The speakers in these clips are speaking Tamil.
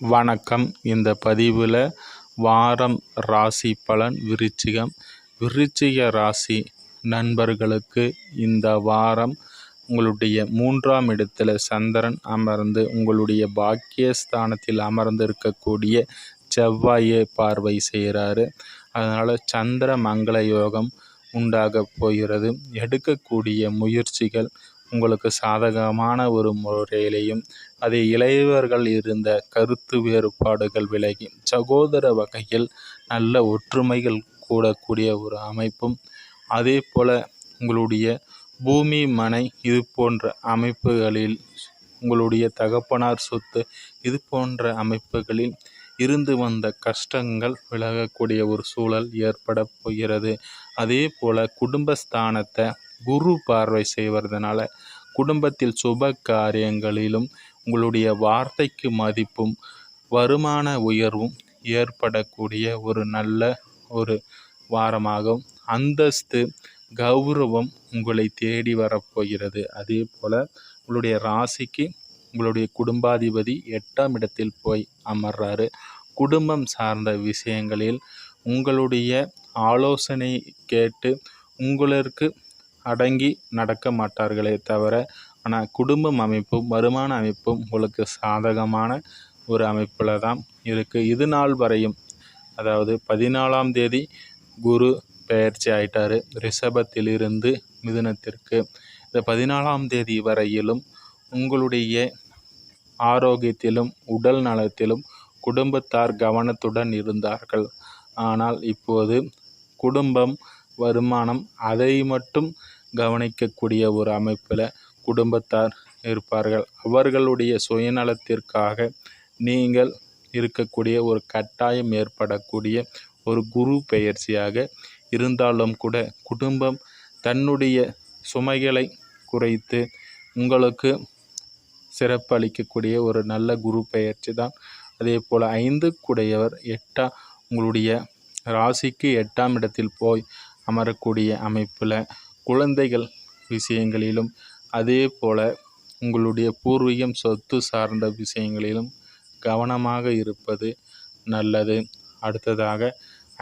வணக்கம். இந்த பதிவில் வாரம் ராசி பலன் விருச்சிகம். விருச்சிக ராசி நண்பர்களுக்கு இந்த வாரம் உங்களுடைய மூன்றாம் இடத்துல சந்திரன் அமர்ந்து உங்களுடைய பாக்கியஸ்தானத்தில் அமர்ந்து இருக்கக்கூடிய செவ்வாயை பார்வை செய்கிறாரு அதனால் சந்திர மங்கள யோகம் உண்டாக போகிறது. எடுக்கக்கூடிய முயற்சிகள் உங்களுக்கு சாதகமான ஒரு முறையிலையும் அதை இளையவர்கள் இருந்த கருத்து வேறுபாடுகள் விலகி சகோதர வகையில் நல்ல ஒற்றுமைகள் கூடக்கூடிய ஒரு அமைப்பும் அதே போல் உங்களுடைய பூமி மனை இது போன்ற அமைப்புகளில் உங்களுடைய தகப்பனார் சொத்து இது போன்ற அமைப்புகளில் இருந்து வந்த கஷ்டங்கள் விலகக்கூடிய ஒரு சூழல் ஏற்பட போகிறது. அதே போல் குடும்பஸ்தானத்தை குரு பார்வை செய்வதனால குடும்பத்தில் சுப காரியங்களிலும் உங்களுடைய வார்த்தைக்கு மதிப்பும் வருமான உயர்வும் ஏற்படக்கூடிய ஒரு நல்ல ஒரு வாரமாகும். அந்தஸ்து கௌரவம் உங்களை தேடி வரப்போகிறது. அதே போல் உங்களுடைய ராசிக்கு உங்களுடைய குடும்பாதிபதி எட்டாம் இடத்தில் போய் அமர்றாரு. குடும்பம் சார்ந்த விஷயங்களில் உங்களுடைய ஆலோசனை கேட்டு உங்களுக்கு அடங்கி நடக்க மாட்டார்களே தவிர ஆனால் குடும்பம் அமைப்பும் வருமான அமைப்பும் உங்களுக்கு சாதகமான ஒரு அமைப்பில் தான் இருக்குது இது நாள் வரையும் அதாவது பதினாலாம் தேதி குரு பெயர்ச்சி ஆயிட்டார். ரிஷபத்திலிருந்து மிதுனத்திற்கு. இந்த பதினாலாம் தேதி வரையிலும் உங்களுடைய ஆரோக்கியத்திலும் உடல் நலத்திலும் குடும்பத்தார் கவனத்துடன் இருந்தார்கள். ஆனால் இப்போது குடும்பம் வருமானம் அதை மட்டும் கவனிக்கக்கூடிய ஒரு அமைப்பில் குடும்பத்தார் இருப்பார்கள். அவர்களுடைய சுயநலத்திற்காக நீங்கள் இருக்கக்கூடிய ஒரு கட்டாயம் ஏற்படக்கூடிய ஒரு குரு பெயர்ச்சியாக இருந்தாலும் கூட குடும்பம் தன்னுடைய சுமைகளை குறைத்து உங்களுக்கு சிறப்பு அளிக்கக்கூடிய ஒரு நல்ல குரு பெயர்ச்சி தான். அதே போல் ஐந்து குடையவர் எட்டா உங்களுடைய ராசிக்கு எட்டாம் இடத்தில் போய் அமரக்கூடிய அமைப்பில் குழந்தைகள் விஷயங்களிலும் அதே போல் உங்களுடைய பூர்வீகம் சொத்து சார்ந்த விஷயங்களிலும் கவனமாக இருப்பது நல்லது. அடுத்ததாக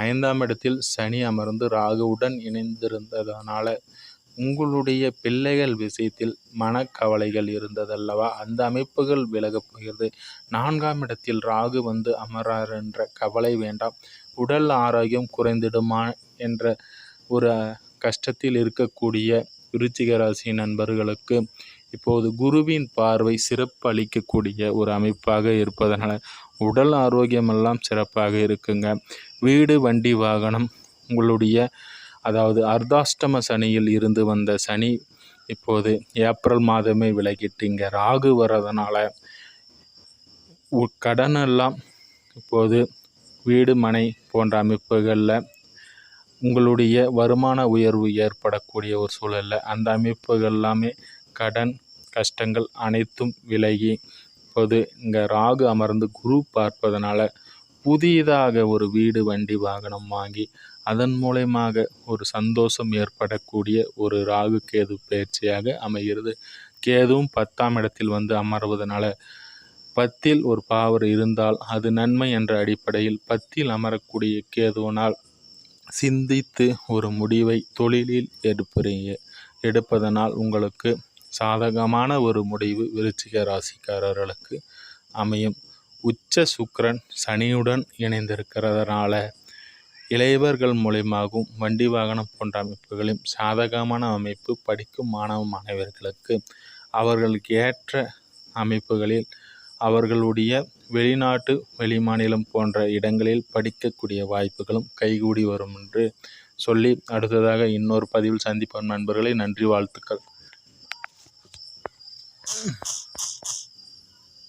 ஐந்தாம் இடத்தில் சனி அமர்ந்து ராகுவுடன் இணைந்திருந்ததனால உங்களுடைய பிள்ளைகள் விஷயத்தில் மனக்கவலைகள் இருந்ததல்லவா? அந்த அமைப்புகள் விலகப் போகிறது. நான்காம் இடத்தில் ராகு வந்து அமரார் என்ற கவலை வேண்டாம். உடல் ஆரோக்கியம் குறைந்திடுமா என்ற ஒரு கஷ்டத்தில் இருக்கக்கூடிய விருச்சிக ராசி நண்பர்களுக்கு இப்போது குருவின் பார்வை சிறப்பு அளிக்கக்கூடிய ஒரு அமைப்பாக இருப்பதனால் உடல் ஆரோக்கியமெல்லாம் சிறப்பாக இருக்குங்க. வீடு வண்டி வாகனம் உங்களுடைய அதாவது அர்த்தாஷ்டம சனியில் இருந்து வந்த சனி இப்போது ஏப்ரல் மாதமே விலகிட்டு இங்கே ராகு வர்றதுனால கடனெல்லாம் இப்போது வீடு மனை போன்ற அமைப்புகளில் உங்களுடைய வருமான உயர்வு ஏற்படக்கூடிய ஒரு சூழலில் அந்த அமைப்புகள் எல்லாமே கடன் கஷ்டங்கள் அனைத்தும் விலகி இப்போது இங்கே ராகு அமர்ந்து குரு பார்ப்பதனால புதிதாக ஒரு வீடு வண்டி வாகனம் வாங்கி அதன் மூலயமாக ஒரு சந்தோஷம் ஏற்படக்கூடிய ஒரு ராகு கேது பயிற்சியாக அமைகிறது. கேதுவும் பத்தாம் இடத்தில் வந்து அமர்வதனால பத்தில் ஒரு பாவர் இருந்தால் அது நன்மை என்ற அடிப்படையில் பத்தில் அமரக்கூடிய கேதுவனால் சிந்தித்து ஒரு முடிவை தொழிலில் எடுப்பீங்க எடுப்பதனால் உங்களுக்கு சாதகமான ஒரு முடிவு விருச்சிக ராசிக்காரர்களுக்கு அமையும். உச்ச சுக்கரன் சனியுடன் இணைந்திருக்கிறதுனால இளையவர்கள் மூலியமாகவும் வண்டி வாகனம் போன்ற அமைப்புகளையும் சாதகமான அமைப்பு படிக்கும் மாணவ மாணவர்களுக்கு அவர்களுக்கு ஏற்ற அமைப்புகளில் அவர்களுடைய வெளிநாட்டு வெளிமாநிலம் போன்ற இடங்களில் படிக்கக்கூடிய வாய்ப்புகளும் கைகூடி வரும் என்று சொல்லி அடுத்ததாக இன்னொரு பதிவில் சந்திப்போம் நண்பர்களை. நன்றி வாழ்த்துக்கள்.